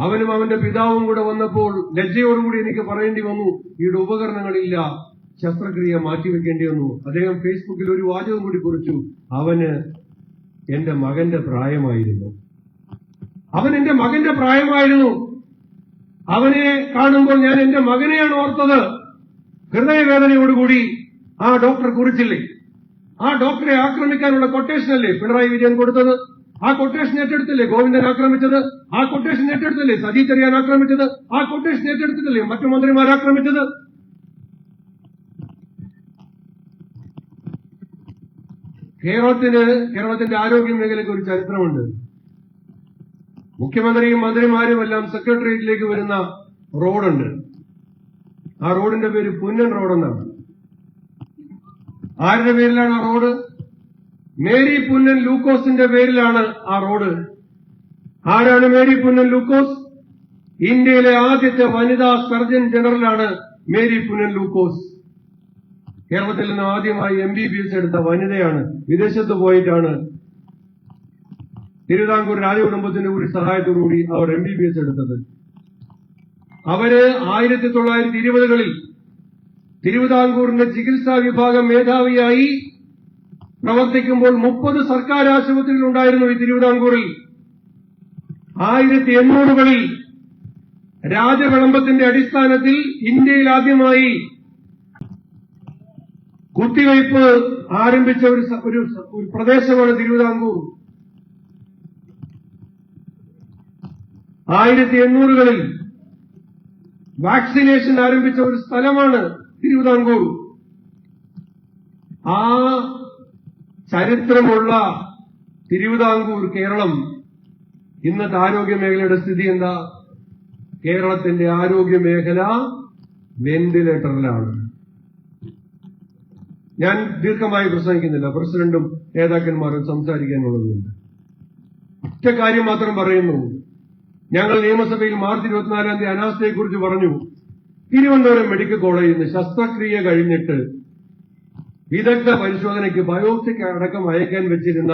അവനും അവന്റെ പിതാവും കൂടെ വന്നപ്പോൾ ലജ്ജയോടുകൂടി എനിക്ക് പറയേണ്ടി വന്നു ഈയുടെ ഉപകരണങ്ങളില്ല ശസ്ത്രക്രിയ മാറ്റിവെക്കേണ്ടി വന്നു. അദ്ദേഹം ഫേസ്ബുക്കിൽ ഒരു വാചകം കൂടി കുറിച്ചു അവന് എന്റെ മകന്റെ പ്രായമായിരുന്നു. അവൻ എന്റെ മകന്റെ പ്രായമായിരുന്നു. അവനെ കാണുമ്പോൾ ഞാൻ എന്റെ മകനെയാണ് ഓർത്തത്. ഹൃദയവേദനയോടുകൂടി ആ ഡോക്ടർ കുറിച്ചില്ലേ? ആ ഡോക്ടറെ ആക്രമിക്കാനുള്ള കൊട്ടേഷൻ അല്ലേ പിണറായി വിജയൻ കൊടുത്തത്? ആ കൊട്ടേഷൻ ഏറ്റെടുത്തില്ലേ? ഗോവിന്ദൻ ആക്രമിച്ചത്? ആ കൊട്ടേഷൻ ഏറ്റെടുത്തില്ലേ? സജി ചെറിയാൻ ആക്രമിച്ചത്? ആ കൊട്ടേഷൻ ഏറ്റെടുത്തിട്ടില്ലേ മറ്റു മന്ത്രിമാർ ആക്രമിച്ചത്? കേരളത്തിന് കേരളത്തിന്റെ ആരോഗ്യ മേഖലയ്ക്ക് ഒരു ചരിത്രമുണ്ട്. മുഖ്യമന്ത്രിയും മന്ത്രിമാരും എല്ലാം സെക്രട്ടേറിയറ്റിലേക്ക് വരുന്ന റോഡുണ്ട്. ആ റോഡിന്റെ പേര് പുന്നൻ റോഡെന്നാണ്. ആരുടെ പേരിലാണ് ആ റോഡ്? മേരി പുന്നൻ ലൂക്കോസിന്റെ പേരിലാണ് ആ റോഡ്. ആരാണ് മേരി പുന്നൻ ലൂക്കോസ്? ഇന്ത്യയിലെ ആദ്യത്തെ വനിതാ സർജൻ ജനറലാണ് മേരി പുന്നൻ ലൂക്കോസ്. കേരളത്തിൽ നിന്ന് ആദ്യമായി എം ബി ബി എസ് എടുത്ത വനിതയാണ്. വിദേശത്ത് പോയിട്ടാണ്. തിരുവിതാംകൂർ രാജകുടുംബത്തിന്റെ കൂടി സഹായത്തോടുകൂടി അവർ എം ബി ബി എസ് എടുത്തത്. അവർ ആയിരത്തി തൊള്ളായിരത്തി ഇരുപതുകളിൽ തിരുവിതാംകൂറിന്റെ ചികിത്സാ വിഭാഗം മേധാവിയായി പ്രവർത്തിക്കുമ്പോൾ മുപ്പത് സർക്കാർ ആശുപത്രികൾ ഉണ്ടായിരുന്നു ഈ തിരുവിതാംകൂറിൽ. ആയിരത്തി എണ്ണൂറുകളിൽ രാജവിളംബത്തിന്റെ അടിസ്ഥാനത്തിൽ ഇന്ത്യയിൽ ആദ്യമായി കുത്തിവയ്പ് ആരംഭിച്ച ഒരു പ്രദേശമാണ് തിരുവിതാംകൂർ. ആയിരത്തി എണ്ണൂറുകളിൽ വാക്സിനേഷൻ ആരംഭിച്ച ഒരു സ്ഥലമാണ് തിരുവിതാംകൂർ. ആ ചരിത്രമുള്ള തിരുവിതാംകൂർ കേരളം ഇന്നത്തെ ആരോഗ്യ മേഖലയുടെ സ്ഥിതി എന്താ? കേരളത്തിന്റെ ആരോഗ്യ മേഖല വെന്റിലേറ്ററിലാണ്. ഞാൻ ദീർഘമായി പ്രസംഗിക്കുന്നില്ല. പ്രസിഡന്റും നേതാക്കന്മാരും സംസാരിക്കാനുള്ളതുണ്ട് ഒറ്റ കാര്യം മാത്രം പറയുന്നു. ഞങ്ങൾ നിയമസഭയിൽ മാർച്ച് ഇരുപത്തിനാലാം തീയതി അനാസ്ഥയെക്കുറിച്ച് പറഞ്ഞു. തിരുവനന്തപുരം മെഡിക്കൽ കോളേജിൽ നിന്ന് ശസ്ത്രക്രിയ കഴിഞ്ഞിട്ട് വിദഗ്ധ പരിശോധനയ്ക്ക് ബയോപ്സിക്ക് അടക്കം അയക്കാൻ വെച്ചിരുന്ന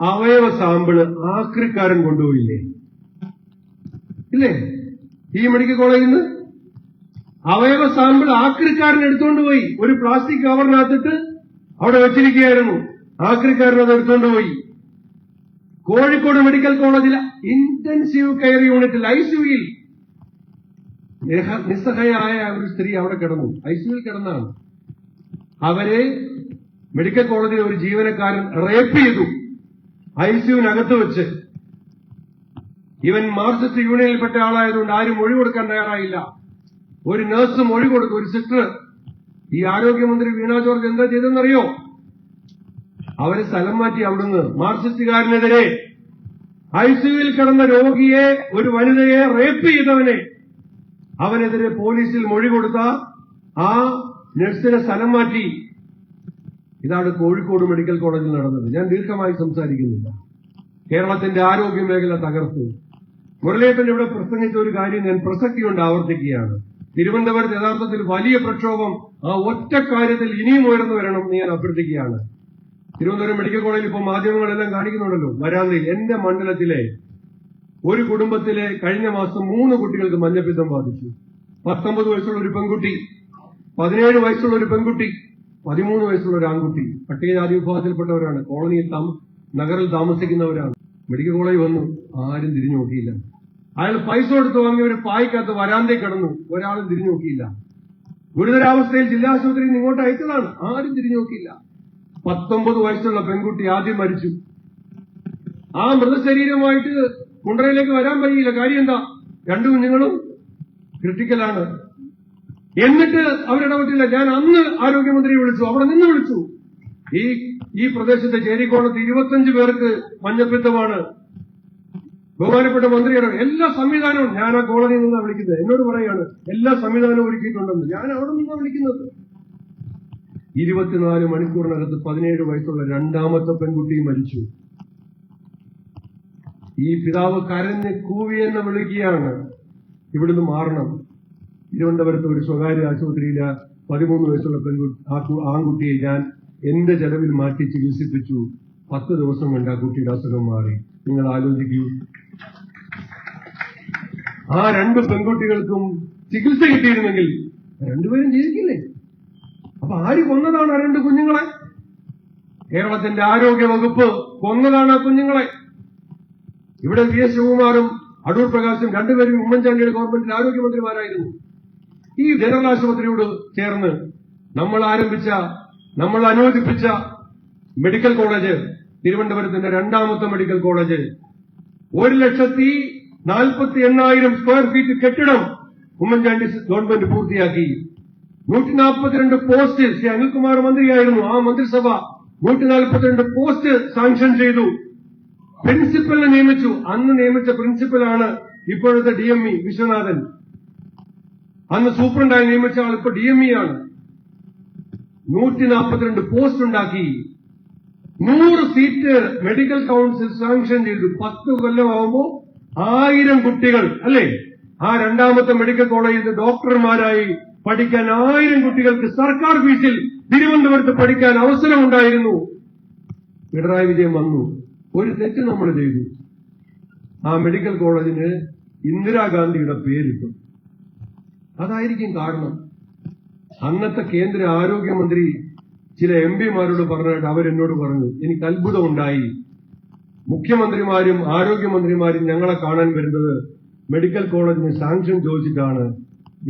അവയവ സാമ്പിൾ ആക്രിക്കാരൻ കൊണ്ടുപോയില്ലേ? ഇല്ലേ? ഈ മെഡിക്കൽ കോളേജിൽ നിന്ന് അവയവ സാമ്പിൾ ആക്രിക്കാരൻ എടുത്തുകൊണ്ട് പോയി. ഒരു പ്ലാസ്റ്റിക് കവറിനകത്തിട്ട് അവിടെ വെച്ചിരിക്കുകയായിരുന്നു. ആക്രിക്കാരൻ അത് എടുത്തുകൊണ്ട് പോയി. കോഴിക്കോട് മെഡിക്കൽ കോളേജിൽ ഇന്റൻസീവ് കെയർ യൂണിറ്റിൽ ഐസിയുയിൽ നിസ്സഹായായ ഒരു സ്ത്രീ അവിടെ കിടന്നു. ഐസിയുയിൽ കിടന്നാണ്. അവരെ മെഡിക്കൽ കോളേജിലെ ഒരു ജീവനക്കാരൻ റേപ്പ് ചെയ്തു. ഐ സിയുവിനകത്ത് വെച്ച്. ഇവൻ മാർക്സിസ്റ്റ് യൂണിയനിൽപ്പെട്ട ആളായതുകൊണ്ട് ആരും മൊഴി കൊടുക്കാൻ തയ്യാറായില്ല. ഒരു നഴ്സ് മൊഴി കൊടുത്തു ഒരു സിസ്റ്റർ. ഈ ആരോഗ്യമന്ത്രി വീണ ജോർജ് എന്താ ചെയ്തെന്നറിയോ അവരെ സ്ഥലം മാറ്റി അവിടുന്ന് മാർക്സിസ്റ്റുകാരനെതിരെ സിയുവിൽ കിടന്ന രോഗിയെ ഒരു വനിതയെ റേപ്പ് ചെയ്തവനെ. അവനെതിരെ പോലീസിൽ മൊഴി കൊടുത്ത ആ നഴ്സിനെ സ്ഥലം മാറ്റി. ഇതാണ് കോഴിക്കോട് മെഡിക്കൽ കോളേജിൽ നടന്നത്. ഞാൻ ദീർഘമായി സംസാരിക്കുന്നില്ല. കേരളത്തിന്റെ ആരോഗ്യ മേഖല തകർത്തു. മുരളീധരൻ ഇവിടെ പ്രസംഗിച്ച ഒരു കാര്യം ഞാൻ പ്രസക്തി കൊണ്ട് ആവർത്തിക്കുകയാണ്. തിരുവനന്തപുരത്ത് യഥാർത്ഥത്തിൽ വലിയ പ്രക്ഷോഭം ആ ഒറ്റ കാര്യത്തിൽ ഇനിയും ഉയർന്നു വരണം എന്ന് ഞാൻ അഭ്യർത്ഥിക്കുകയാണ്. തിരുവനന്തപുരം മെഡിക്കൽ കോളേജിൽ ഇപ്പോൾ മാധ്യമങ്ങളെല്ലാം കാണിക്കുന്നുണ്ടല്ലോ വരാന്തയിൽ എന്റെ മണ്ഡലത്തിലെ ഒരു കുടുംബത്തിലെ കഴിഞ്ഞ മാസം മൂന്ന് കുട്ടികൾക്ക് മഞ്ഞപ്പിത്തം ബാധിച്ചു. പത്തൊമ്പത് വയസ്സുള്ള ഒരു പെൺകുട്ടി പതിനേഴ് വയസ്സുള്ള ഒരു പെൺകുട്ടി പതിമൂന്ന് വയസ്സുള്ള ഒരു ആൺകുട്ടി പട്ടികജാതി വിഭാഗത്തിൽപ്പെട്ടവരാണ്. കോളനിയിൽ നഗറിൽ താമസിക്കുന്നവരാണ്. മെഡിക്കൽ കോളേജ് വന്നു ആരും തിരിഞ്ഞു നോക്കിയില്ല. അയാൾ പൈസ കൊടുത്ത് വാങ്ങിയ ഒരു പായ്ക്കകത്ത് വരാന്തയിൽ കിടന്നു ഒരാളും തിരിഞ്ഞു നോക്കിയില്ല. ഗുരുതരാവസ്ഥയിൽ ജില്ലാ ആശുപത്രിയിൽ ഇങ്ങോട്ട് അയച്ചതാണ് ആരും തിരിഞ്ഞു നോക്കിയില്ല. പത്തൊമ്പത് വയസ്സുള്ള പെൺകുട്ടി ആദ്യം മരിച്ചു. ആ മൃതശരീരമായിട്ട് കുണ്ടറയിലേക്ക് വരാൻ കഴിയില്ല കാര്യം എന്താ? രണ്ടു കുഞ്ഞുങ്ങളും ക്രിട്ടിക്കലാണ് എന്നിട്ട് അവരിടപെട്ടില്ല. ഞാൻ അന്ന് ആരോഗ്യമന്ത്രിയെ വിളിച്ചു. അവിടെ നിന്ന് വിളിച്ചു. ഈ ഈ പ്രദേശത്തെ ചേരിക്കോണത്ത് ഇരുപത്തഞ്ച് പേർക്ക് മഞ്ഞപ്പിത്തമാണ് ബഹുമാനപ്പെട്ട മന്ത്രിയുടെ എല്ലാ സംവിധാനവും ഞാൻ ആ കോളനിയിൽ നിന്നാണ് വിളിക്കുന്നത്. എന്നോട് പറയാണ് എല്ലാ സംവിധാനവും ഒരുക്കിയിട്ടുണ്ടെന്ന്. ഞാൻ അവിടെ നിന്നാണ് വിളിക്കുന്നത്. ഇരുപത്തിനാല് മണിക്കൂറിനകത്ത് പതിനേഴ് വയസ്സുള്ള രണ്ടാമത്തെ പെൺകുട്ടി മരിച്ചു. ഈ പിതാവ് കരഞ്ഞ് കൂവിയെന്ന് വിളിക്കുകയാണ്. ഇവിടുന്ന് മാറണം. തിരുവനന്തപുരത്ത് ഒരു സ്വകാര്യ ആശുപത്രിയിലെ പതിമൂന്ന് വയസ്സുള്ള പെൺകുട്ടി ആൺകുട്ടിയെ ഞാൻ എന്റെ ചെലവിൽ മാറ്റി ചികിത്സിപ്പിച്ചു? പത്ത് ദിവസം കൊണ്ട് ആ കുട്ടിയുടെ അസുഖം മാറി. നിങ്ങൾ ആലോചിക്കൂ. ആ രണ്ട് പെൺകുട്ടികൾക്കും ചികിത്സ കിട്ടിയിരുന്നെങ്കിൽ രണ്ടുപേരും ജീവിക്കില്ലേ? അപ്പൊ ആര് കൊന്നതാണ് ആ രണ്ട് കുഞ്ഞുങ്ങളെ? കേരളത്തിന്റെ ആരോഗ്യ വകുപ്പ് കൊന്നതാണ് ആ കുഞ്ഞുങ്ങളെ. ഇവിടെ വി എസ് ശിവകുമാറും അടൂർ പ്രകാശും രണ്ടുപേരും ഉമ്മൻചാണ്ടിയുടെ ഗവൺമെന്റിൽ ആരോഗ്യമന്ത്രിമാരായിരുന്നു. ഈ ജനറൽ ആശുപത്രിയോട് ചേർന്ന് നമ്മൾ ആരംഭിച്ച നമ്മൾ അനുവദിപ്പിച്ച മെഡിക്കൽ കോളേജ് തിരുവനന്തപുരത്തിന്റെ രണ്ടാമത്തെ മെഡിക്കൽ കോളേജ് ഒരു ലക്ഷത്തി നാൽപ്പത്തി എണ്ണായിരം സ്ക്വയർ ഫീറ്റ് കെട്ടിടം ഉമ്മൻചാണ്ടി ഗവൺമെന്റ് പൂർത്തിയാക്കി. നൂറ്റി നാൽപ്പത്തിരണ്ട് പോസ്റ്റ് ശ്രീ അനിൽകുമാർ മന്ത്രിയായിരുന്നു ആ മന്ത്രിസഭ. നൂറ്റി നാൽപ്പത്തിരണ്ട് പോസ്റ്റ് സാങ്ഷൻ ചെയ്തു പ്രിൻസിപ്പലിനെ നിയമിച്ചു. അന്ന് നിയമിച്ച പ്രിൻസിപ്പലാണ് ഇപ്പോഴത്തെ ഡി എം ഇ വിശ്വനാഥൻ. അന്ന് സൂപ്രണ്ടായി നിയമിച്ച ആൾ ഇപ്പൊ ഡി എം ഇ ആണ്. നൂറ്റി നാൽപ്പത്തിരണ്ട് പോസ്റ്റ് ഉണ്ടാക്കി. നൂറ് സീറ്റ് മെഡിക്കൽ കൗൺസിൽ സാങ്ഷൻ ചെയ്തു. പത്ത് കൊല്ലമാകുമ്പോ ആയിരം കുട്ടികൾ അല്ലേ? ആ രണ്ടാമത്തെ മെഡിക്കൽ കോളേജിൽ ഡോക്ടർമാരായി പഠിക്കാൻ ആയിരം കുട്ടികൾക്ക് സർക്കാർ ഫീസിൽ തിരുവനന്തപുരത്ത് പഠിക്കാൻ അവസരമുണ്ടായിരുന്നു. പിണറായി വിജയൻ വന്നു. ഒരു തെറ്റ് നമ്മൾ ചെയ്തു. ആ മെഡിക്കൽ കോളേജിന് ഇന്ദിരാഗാന്ധിയുടെ പേരിട്ടു. അതായിരിക്കും കാരണം. അന്നത്തെ കേന്ദ്ര ആരോഗ്യമന്ത്രി ചില എം പിമാരോട് പറഞ്ഞിട്ട് അവരെന്നോട് പറഞ്ഞു എനിക്ക് അത്ഭുതമുണ്ടായി മുഖ്യമന്ത്രിമാരും ആരോഗ്യമന്ത്രിമാരും ഞങ്ങളെ കാണാൻ വരുന്നത് മെഡിക്കൽ കോളേജിന് സാങ്ഷൻ ചോദിച്ചിട്ടാണ്.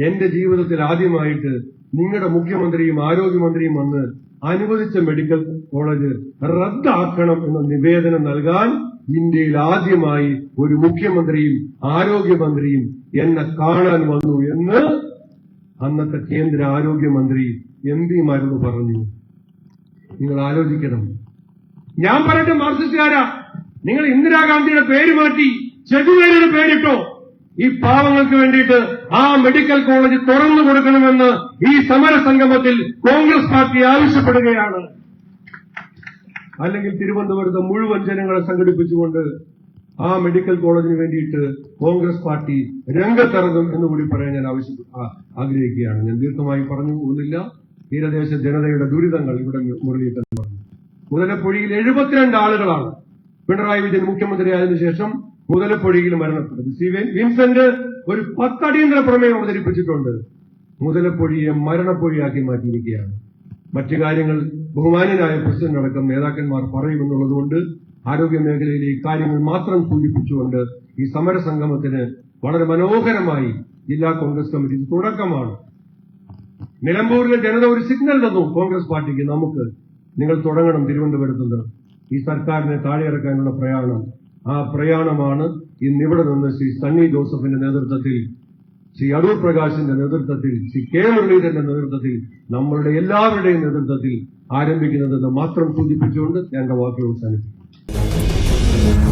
എന്റെ ജീവിതത്തിൽ ആദ്യമായിട്ട് നിങ്ങളുടെ മുഖ്യമന്ത്രിയും ആരോഗ്യമന്ത്രിയും വന്ന് അനുവദിച്ച മെഡിക്കൽ കോളേജ് റദ്ദാക്കണം എന്ന നിവേദനം നൽകാൻ ഇന്ത്യയിൽ ആദ്യമായി ഒരു മുഖ്യമന്ത്രിയും ആരോഗ്യമന്ത്രിയും എന്നെ കാണാൻ വന്നു എന്ന് അന്നത്തെ കേന്ദ്ര ആരോഗ്യമന്ത്രി എം പിമാരോട് പറഞ്ഞു. നിങ്ങൾ ആലോചിക്കണം. ഞാൻ പറയട്ടെ മാർക്സിസ്റ്റുകാരാ. നിങ്ങൾ ഇന്ദിരാഗാന്ധിയുടെ പേര് മാറ്റി ചെകുവേലിയുടെ പേരിട്ടോ. ഈ പാവങ്ങൾക്ക് വേണ്ടിയിട്ട് ആ മെഡിക്കൽ കോളേജ് തുറന്നു കൊടുക്കണമെന്ന് ഈ സമരസംഗമത്തിൽ കോൺഗ്രസ് പാർട്ടി ആവശ്യപ്പെടുകയാണ്. അല്ലെങ്കിൽ തിരുവനന്തപുരത്ത് മുഴുവൻ ജനങ്ങളെ സംഘടിപ്പിച്ചുകൊണ്ട് ആ മെഡിക്കൽ കോളേജിന് വേണ്ടിയിട്ട് കോൺഗ്രസ് പാർട്ടി രംഗത്തിറങ്ങും എന്ന് കൂടി പറയാൻ ഞാൻ ആവശ്യം ആഗ്രഹിക്കുകയാണ്. ഞാൻ ദീർഘമായി പറഞ്ഞു പോകുന്നില്ല. തീരദേശ ജനതയുടെ ദുരിതങ്ങൾ ഇവിടെ മുരളീധരൻ പറഞ്ഞു. മുതലപ്പൊഴിയിൽ എഴുപത്തിരണ്ട് ആളുകളാണ് പിണറായി വിജയൻ മുഖ്യമന്ത്രിയായതിനു ശേഷം മുതലപ്പൊഴിയിൽ മരണപ്പെട്ടത്. സി വിൻസെന്റ് ഒരു പത്തടിയന്തര പ്രമേയം അവതരിപ്പിച്ചിട്ടുണ്ട്. മുതലപ്പൊഴിയെ മരണപ്പൊഴിയാക്കി മാറ്റിയിരിക്കുകയാണ്. മറ്റു കാര്യങ്ങൾ ബഹുമാന്യനായ പ്രസിഡന്റ് അടക്കം നേതാക്കന്മാർ പറയുമെന്നുള്ളതുകൊണ്ട് ആരോഗ്യ മേഖലയിലെ ഇക്കാര്യങ്ങൾ കാര്യങ്ങൾ മാത്രം സൂചിപ്പിച്ചുകൊണ്ട് ഈ സമരസംഗമത്തിന് വളരെ മനോഹരമായി ജില്ലാ കോൺഗ്രസ് കമ്മിറ്റി തുടക്കമാണ്. നിലമ്പൂരിലെ ജനത ഒരു സിഗ്നൽ തന്നു കോൺഗ്രസ് പാർട്ടിക്ക്. നമുക്ക് നിങ്ങൾ തുടങ്ങണം തിരുവനന്തപുരത്ത് ഈ സർക്കാരിനെ താഴെയിറക്കാനുള്ള പ്രയാണം. ആ പ്രയാണമാണ് ഇന്നിവിടെ നിന്ന് ശ്രീ സണ്ണി ജോസഫിന്റെ നേതൃത്വത്തിൽ ശ്രീ അടൂർ പ്രകാശിന്റെ നേതൃത്വത്തിൽ ശ്രീ കെ മുരളീധരന്റെ നേതൃത്വത്തിൽ നമ്മളുടെ എല്ലാവരുടെയും നേതൃത്വത്തിൽ ആരംഭിക്കുന്നതെന്ന് മാത്രം സൂചിപ്പിച്ചുകൊണ്ട് ഞാൻ വാക്കുകൾ അവസാനിപ്പിക്കും